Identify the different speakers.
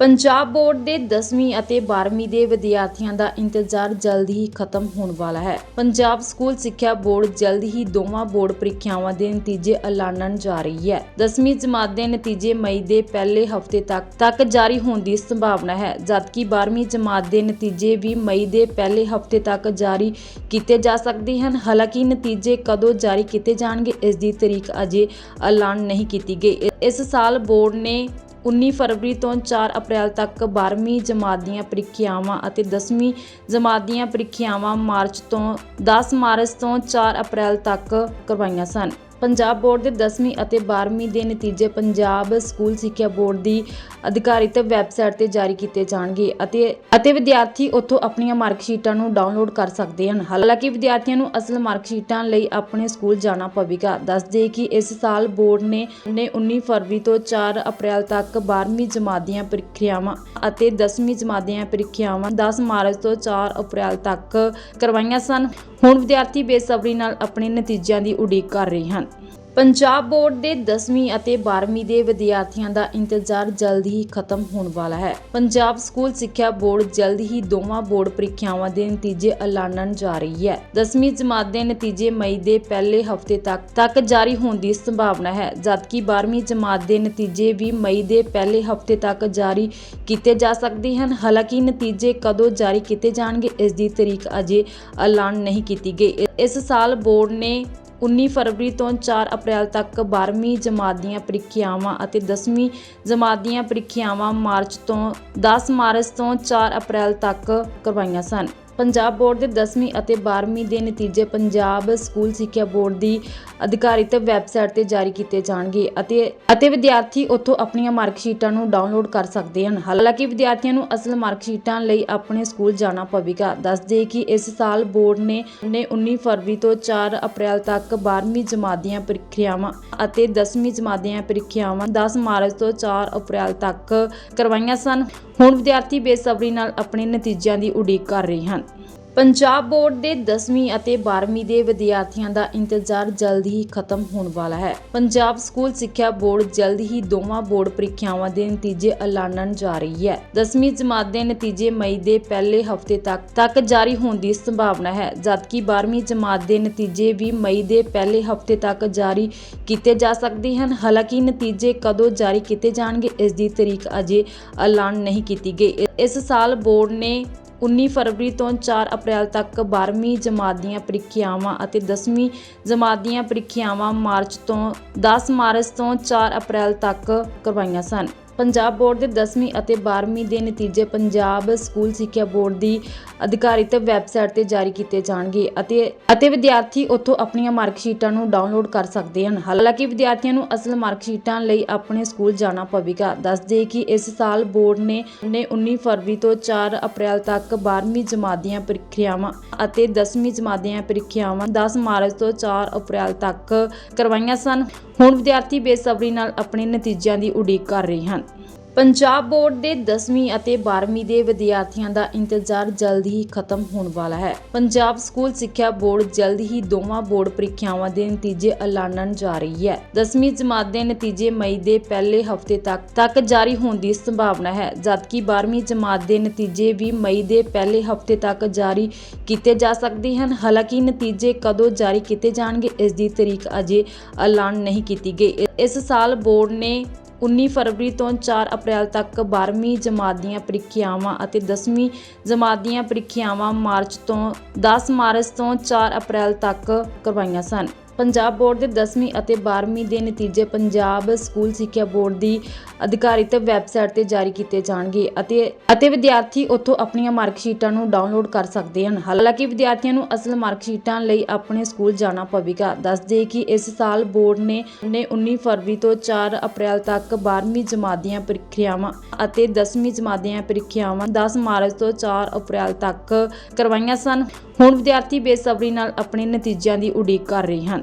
Speaker 1: Punjab board ਦੇ 10ਵੀਂ ਅਤੇ 12ਵੀਂ ਦੇ ਵਿਦਿਆਰਥੀਆਂ ਦਾ ਇੰਤਜ਼ਾਰ ਜਲਦ ਹੀ ਖਤਮ ਹੋਣ ਵਾਲਾ ਹੈ। ਪੰਜਾਬ ਸਕੂਲ ਸਿੱਖਿਆ ਬੋਰਡ ਜਲਦ ਹੀ ਦੋਵਾਂ ਬੋਰਡ ਪ੍ਰੀਖਿਆਵਾਂ ਦੇ ਨਤੀਜੇ ਐਲਾਨਣ ਜਾ ਰਹੀ ਹੈ। 10ਵੀਂ ਜਮਾਤ ਦੇ ਨਤੀਜੇ ਮਈ ਦੇ ਪਹਿਲੇ ਹਫ਼ਤੇ ਤੱਕ ਤੱਕ ਜਾਰੀ ਹੋਣ ਦੀ ਸੰਭਾਵਨਾ ਹੈ, ਜਦਕਿ 12ਵੀਂ ਜਮਾਤ ਦੇ ਨਤੀਜੇ ਵੀ ਮਈ ਦੇ ਪਹਿਲੇ ਹਫ਼ਤੇ ਤੱਕ ਜਾਰੀ ਕੀਤੇ ਜਾ ਸਕਦੇ ਹਨ। ਹਾਲਾਂਕਿ ਨਤੀਜੇ ਕਦੋਂ ਜਾਰੀ ਕੀਤੇ ਜਾਣਗੇ, ਇਸ ਦੀ ਤਰੀਕ ਅਜੇ ਐਲਾਨ ਨਹੀਂ ਕੀਤੀ ਗਈ। ਇਸ ਸਾਲ ਬੋਰਡ ਨੇ 19 ਫਰਵਰੀ ਤੋਂ 4 ਅਪ੍ਰੈਲ ਤੱਕ 12ਵੀਂ ਜਮਾਤ ਦੀਆਂ ਪ੍ਰੀਖਿਆਵਾਂ ਅਤੇ 10ਵੀਂ ਜਮਾਤ ਦੀਆਂ ਪ੍ਰੀਖਿਆਵਾਂ ਮਾਰਚ ਤੋਂ 10 ਮਾਰਚ ਤੋਂ 4 ਅਪ੍ਰੈਲ ਤੱਕ ਕਰਵਾਈਆਂ ਸਨ। ਪੰਜਾਬ ਬੋਰਡ ਦੇ 10ਵੀਂ ਅਤੇ 12ਵੀਂ ਦੇ ਨਤੀਜੇ ਪੰਜਾਬ ਸਕੂਲ ਸਿੱਖਿਆ ਬੋਰਡ ਦੀ ਅਧਿਕਾਰਿਤ ਵੈਬਸਾਈਟ ਤੇ ਜਾਰੀ ਕੀਤੇ ਜਾਣਗੇ ਅਤੇ ਅਤੇ ਵਿਦਿਆਰਥੀ ਉੱਥੋਂ ਆਪਣੀਆਂ ਮਾਰਕਸ਼ੀਟਾਂ ਨੂੰ ਡਾਊਨਲੋਡ ਕਰ ਸਕਦੇ ਹਨ। ਹਾਲਾਂਕਿ ਵਿਦਿਆਰਥੀਆਂ ਨੂੰ ਅਸਲ ਮਾਰਕਸ਼ੀਟਾਂ ਲਈ ਆਪਣੇ ਸਕੂਲ ਜਾਣਾ ਪਵੇਗਾ। ਦੱਸ ਦੇ ਕਿ ਇਸ ਸਾਲ ਬੋਰਡ ਨੇ ਨੇ 19 ਫਰਵਰੀ ਤੋਂ 4 ਅਪ੍ਰੈਲ ਤੱਕ 12ਵੀਂ ਜਮਾਤ ਦੀਆਂ ਪ੍ਰੀਖਿਆਵਾਂ ਅਤੇ 10ਵੀਂ ਜਮਾਤ ਦੀਆਂ ਪ੍ਰੀਖਿਆਵਾਂ 10 ਮਾਰਚ ਤੋਂ 4 ਅਪ੍ਰੈਲ ਤੱਕ ਕਰਵਾਈਆਂ ਸਨ। ਹੁਣ ਵਿਦਿਆਰਥੀ ਬੇਸਬਰੀ ਨਾਲ ਆਪਣੇ ਨਤੀਜਿਆਂ ਦੀ ਉਡੀਕ ਕਰ ਰਹੇ ਹਨ। ਪੰਜਾਬ ਬੋਰਡ ਦੇ 10ਵੀਂ ਅਤੇ 12ਵੀਂ ਦੇ ਵਿਦਿਆਰਥੀਆਂ ਦਾ ਇੰਤਜ਼ਾਰ ਜਲਦ ਹੀ ਖਤਮ ਹੋਣ ਵਾਲਾ ਹੈ। ਪੰਜਾਬ ਸਕੂਲ ਸਿੱਖਿਆ ਬੋਰਡ ਜਲਦ ਹੀ ਦੋਵਾਂ ਬੋਰਡ ਪ੍ਰੀਖਿਆਵਾਂ ਦੇ ਨਤੀਜੇ ਐਲਾਨਣ ਜਾ ਰਹੀ ਹੈ। 10ਵੀਂ ਜਮਾਤ ਦੇ ਨਤੀਜੇ ਮਈ ਦੇ ਪਹਿਲੇ ਹਫ਼ਤੇ ਤੱਕ ਤੱਕ ਜਾਰੀ ਹੋਣ ਦੀ ਸੰਭਾਵਨਾ ਹੈ, ਜਦਕਿ 12ਵੀਂ ਜਮਾਤ ਦੇ ਨਤੀਜੇ ਵੀ ਮਈ ਦੇ ਪਹਿਲੇ ਹਫ਼ਤੇ ਤੱਕ ਜਾਰੀ ਕੀਤੇ ਜਾ ਸਕਦੇ ਹਨ। ਹਾਲਾਂਕਿ ਨਤੀਜੇ ਕਦੋਂ ਜਾਰੀ ਕੀਤੇ ਜਾਣਗੇ, ਇਸ ਦੀ ਤਰੀਕ ਅਜੇ ਐਲਾਨ ਨਹੀਂ ਕੀਤੀ ਗਈ। ਇਸ ਸਾਲ ਬੋਰਡ ਨੇ 19 ਫਰਵਰੀ ਤੋਂ 4 ਅਪ੍ਰੈਲ ਤੱਕ 12ਵੀਂ ਜਮਾਤ ਦੀਆਂ ਪ੍ਰੀਖਿਆਵਾਂ ਅਤੇ 10ਵੀਂ ਜਮਾਤ ਦੀਆਂ ਪ੍ਰੀਖਿਆਵਾਂ ਮਾਰਚ ਤੋਂ 10 ਮਾਰਚ ਤੋਂ 4 ਅਪ੍ਰੈਲ ਤੱਕ ਕਰਵਾਈਆਂ ਸਨ। ਪੰਜਾਬ ਬੋਰਡ ਦੇ 10ਵੀਂ ਅਤੇ 12ਵੀਂ ਦੇ ਨਤੀਜੇ ਪੰਜਾਬ ਸਕੂਲ ਸਿੱਖਿਆ ਬੋਰਡ ਦੀ ਅਧਿਕਾਰਿਤ ਵੈਬਸਾਈਟ ਤੇ ਜਾਰੀ ਕੀਤੇ ਜਾਣਗੇ ਅਤੇ ਅਤੇ ਵਿਦਿਆਰਥੀ ਉੱਥੋਂ ਆਪਣੀਆਂ ਮਾਰਕਸ਼ੀਟਾਂ ਨੂੰ ਡਾਊਨਲੋਡ ਕਰ ਸਕਦੇ ਹਨ। ਹਾਲਾਂਕਿ ਵਿਦਿਆਰਥੀਆਂ ਨੂੰ ਅਸਲ ਮਾਰਕਸ਼ੀਟਾਂ ਲਈ ਆਪਣੇ ਸਕੂਲ ਜਾਣਾ ਪਵੇਗਾ। ਦੱਸ ਦੱਸਦੇ ਕਿ ਇਸ ਸਾਲ ਬੋਰਡ ਨੇ ਨੇ 19 ਫਰਵਰੀ ਤੋਂ 4 ਅਪ੍ਰੈਲ ਤੱਕ 12ਵੀਂ ਜਮਾਤ ਦੀਆਂ ਪ੍ਰੀਖਿਆਵਾਂ ਅਤੇ 10ਵੀਂ ਜਮਾਤ ਦੀਆਂ ਪ੍ਰੀਖਿਆਵਾਂ 10 ਮਾਰਚ ਤੋਂ 4 ਅਪ੍ਰੈਲ ਤੱਕ ਕਰਵਾਈਆਂ ਸਨ। ਹੁਣ ਵਿਦਿਆਰਥੀ ਬੇਸਬਰੀ ਨਾਲ ਆਪਣੇ ਨਤੀਜਿਆਂ ਦੀ ਉਡੀਕ ਕਰ ਰਹੇ ਹਨ। ਪੰਜਾਬ ਬੋਰਡ ਦੇ 10ਵੀਂ ਅਤੇ 12ਵੀਂ ਦੇ ਵਿਦਿਆਰਥੀਆਂ ਦਾ ਇੰਤਜ਼ਾਰ ਜਲਦ ਹੀ ਖਤਮ ਹੋਣ ਵਾਲਾ ਹੈ। ਪੰਜਾਬ ਸਕੂਲ ਸਿੱਖਿਆ ਬੋਰਡ ਜਲਦ ਹੀ ਦੋਵਾਂ ਬੋਰਡ ਪ੍ਰੀਖਿਆਵਾਂ ਦੇ ਨਤੀਜੇ ਐਲਾਨਣ ਜਾ ਰਹੀ ਹੈ। 10ਵੀਂ ਜਮਾਤ ਦੇ ਨਤੀਜੇ ਮਈ ਦੇ ਪਹਿਲੇ ਹਫ਼ਤੇ ਤੱਕ ਤੱਕ ਜਾਰੀ ਹੋਣ ਦੀ ਸੰਭਾਵਨਾ ਹੈ, ਜਦਕਿ 12ਵੀਂ ਜਮਾਤ ਦੇ ਨਤੀਜੇ ਵੀ ਮਈ ਦੇ ਪਹਿਲੇ ਹਫ਼ਤੇ ਤੱਕ ਜਾਰੀ ਕੀਤੇ ਜਾ ਸਕਦੇ ਹਨ। ਹਾਲਾਂਕਿ ਨਤੀਜੇ ਕਦੋਂ ਜਾਰੀ ਕੀਤੇ ਜਾਣਗੇ, ਇਸ ਦੀ ਤਰੀਕ ਅਜੇ ਐਲਾਨ ਨਹੀਂ ਕੀਤੀ ਗਈ। ਇਸ ਸਾਲ ਬੋਰਡ ਨੇ 19 ਫਰਵਰੀ ਤੋਂ 4 ਅਪ੍ਰੈਲ ਤੱਕ 12ਵੀਂ ਜਮਾਤ ਦੀਆਂ ਪ੍ਰੀਖਿਆਵਾਂ ਅਤੇ 10ਵੀਂ ਜਮਾਤ ਦੀਆਂ ਪ੍ਰੀਖਿਆਵਾਂ ਮਾਰਚ ਤੋਂ 10 ਮਾਰਚ ਤੋਂ 4 ਅਪ੍ਰੈਲ ਤੱਕ ਕਰਵਾਈਆਂ ਸਨ। ਪੰਜਾਬ ਬੋਰਡ ਦੇ 10ਵੀਂ ਅਤੇ 12ਵੀਂ ਦੇ ਨਤੀਜੇ ਪੰਜਾਬ ਸਕੂਲ ਸਿੱਖਿਆ ਬੋਰਡ ਦੀ ਅਧਿਕਾਰਿਤ ਵੈਬਸਾਈਟ ਤੇ ਜਾਰੀ ਕੀਤੇ ਜਾਣਗੇ ਅਤੇ ਅਤੇ ਵਿਦਿਆਰਥੀ ਉੱਥੋਂ ਆਪਣੀਆਂ ਮਾਰਕਸ਼ੀਟਾਂ ਨੂੰ ਡਾਊਨਲੋਡ ਕਰ ਸਕਦੇ ਹਨ। ਹਾਲਾਂਕਿ ਵਿਦਿਆਰਥੀਆਂ ਨੂੰ ਅਸਲ ਮਾਰਕਸ਼ੀਟਾਂ ਲਈ ਆਪਣੇ ਸਕੂਲ ਜਾਣਾ ਪਵੇਗਾ। ਦੱਸ ਦੱਸਦੇ ਕਿ ਇਸ ਸਾਲ ਬੋਰਡ ਨੇ ਨੇ 19 ਫਰਵਰੀ ਤੋਂ 4 ਅਪ੍ਰੈਲ ਤੱਕ 12ਵੀਂ ਜਮਾਤ ਦੀਆਂ ਪ੍ਰੀਖਿਆਵਾਂ ਅਤੇ 10ਵੀਂ ਜਮਾਤ ਦੀਆਂ ਪ੍ਰੀਖਿਆਵਾਂ 10 ਮਾਰਚ ਤੋਂ 4 ਅਪ੍ਰੈਲ ਤੱਕ ਕਰਵਾਈਆਂ ਸਨ। ਹੁਣ ਵਿਦਿਆਰਥੀ ਬੇਸਬਰੀ ਨਾਲ ਆਪਣੇ ਨਤੀਜਿਆਂ ਦੀ ਉਡੀਕ ਕਰ ਰਹੇ ਹਨ। ਪੰਜਾਬ ਬੋਰਡ ਦੇ 10ਵੀਂ ਅਤੇ 12ਵੀਂ ਦੇ ਵਿਦਿਆਰਥੀਆਂ ਦਾ ਇੰਤਜ਼ਾਰ ਜਲਦ ਹੀ ਖਤਮ ਹੋਣ ਵਾਲਾ ਹੈ। ਪੰਜਾਬ ਸਕੂਲ ਸਿੱਖਿਆ ਬੋਰਡ ਜਲਦ ਹੀ ਦੋਵਾਂ ਬੋਰਡ ਪ੍ਰੀਖਿਆਵਾਂ ਦੇ ਨਤੀਜੇ ਐਲਾਨਣ ਜਾ ਰਹੀ ਹੈ। 10ਵੀਂ ਜਮਾਤ ਦੇ ਨਤੀਜੇ ਮਈ ਦੇ ਪਹਿਲੇ ਹਫ਼ਤੇ ਤੱਕ ਤੱਕ ਜਾਰੀ ਹੋਣ ਦੀ ਸੰਭਾਵਨਾ ਹੈ, ਜਦਕਿ 12ਵੀਂ ਜਮਾਤ ਦੇ ਨਤੀਜੇ ਵੀ ਮਈ ਦੇ ਪਹਿਲੇ ਹਫ਼ਤੇ ਤੱਕ ਜਾਰੀ ਕੀਤੇ ਜਾ ਸਕਦੇ ਹਨ। ਹਾਲਾਂਕਿ ਨਤੀਜੇ ਕਦੋਂ ਜਾਰੀ ਕੀਤੇ ਜਾਣਗੇ, ਇਸ ਦੀ ਤਰੀਕ ਅਜੇ ਐਲਾਨ ਨਹੀਂ ਕੀਤੀ ਗਈ। ਇਸ ਸਾਲ ਬੋਰਡ ਨੇ 19 ਫਰਵਰੀ ਤੋਂ 4 ਅਪ੍ਰੈਲ ਤੱਕ 12ਵੀਂ ਜਮਾਤ ਦੀਆਂ ਪ੍ਰੀਖਿਆਵਾਂ ਅਤੇ 10ਵੀਂ ਜਮਾਤ ਦੀਆਂ ਪ੍ਰੀਖਿਆਵਾਂ ਮਾਰਚ ਤੋਂ 10 ਮਾਰਚ ਤੋਂ 4 ਅਪ੍ਰੈਲ ਤੱਕ ਕਰਵਾਈਆਂ ਸਨ। ਪੰਜਾਬ ਬੋਰਡ ਦੇ 10ਵੀਂ ਅਤੇ 12ਵੀਂ ਦੇ ਨਤੀਜੇ ਪੰਜਾਬ ਸਕੂਲ ਸਿੱਖਿਆ ਬੋਰਡ ਦੀ ਅਧਿਕਾਰਿਤ ਵੈਬਸਾਈਟ ਤੇ ਜਾਰੀ ਕੀਤੇ ਜਾਣਗੇ ਅਤੇ ਅਤੇ ਵਿਦਿਆਰਥੀ ਉੱਥੋਂ ਆਪਣੀਆਂ ਮਾਰਕਸ਼ੀਟਾਂ ਨੂੰ ਡਾਊਨਲੋਡ ਕਰ ਸਕਦੇ ਹਨ। ਹਾਲਾਂਕਿ ਵਿਦਿਆਰਥੀਆਂ ਨੂੰ ਅਸਲ ਮਾਰਕਸ਼ੀਟਾਂ ਲਈ ਆਪਣੇ ਸਕੂਲ ਜਾਣਾ ਪਵੇਗਾ। ਦੱਸ ਦੱਸਦੇ ਕਿ ਇਸ ਸਾਲ ਬੋਰਡ ਨੇ ਨੇ 19 ਫਰਵਰੀ ਤੋਂ 4 ਅਪ੍ਰੈਲ ਤੱਕ 12ਵੀਂ ਜਮਾਤ ਦੀਆਂ ਪ੍ਰੀਖਿਆਵਾਂ ਅਤੇ 10ਵੀਂ ਜਮਾਤ ਦੀਆਂ ਪ੍ਰੀਖਿਆਵਾਂ 10 ਮਾਰਚ ਤੋਂ 4 ਅਪ੍ਰੈਲ ਤੱਕ ਕਰਵਾਈਆਂ ਸਨ। ਹੁਣ ਵਿਦਿਆਰਥੀ ਬੇਸਬਰੀ ਨਾਲ ਆਪਣੇ ਨਤੀਜਿਆਂ ਦੀ ਉਡੀਕ ਕਰ ਰਹੇ ਹਨ।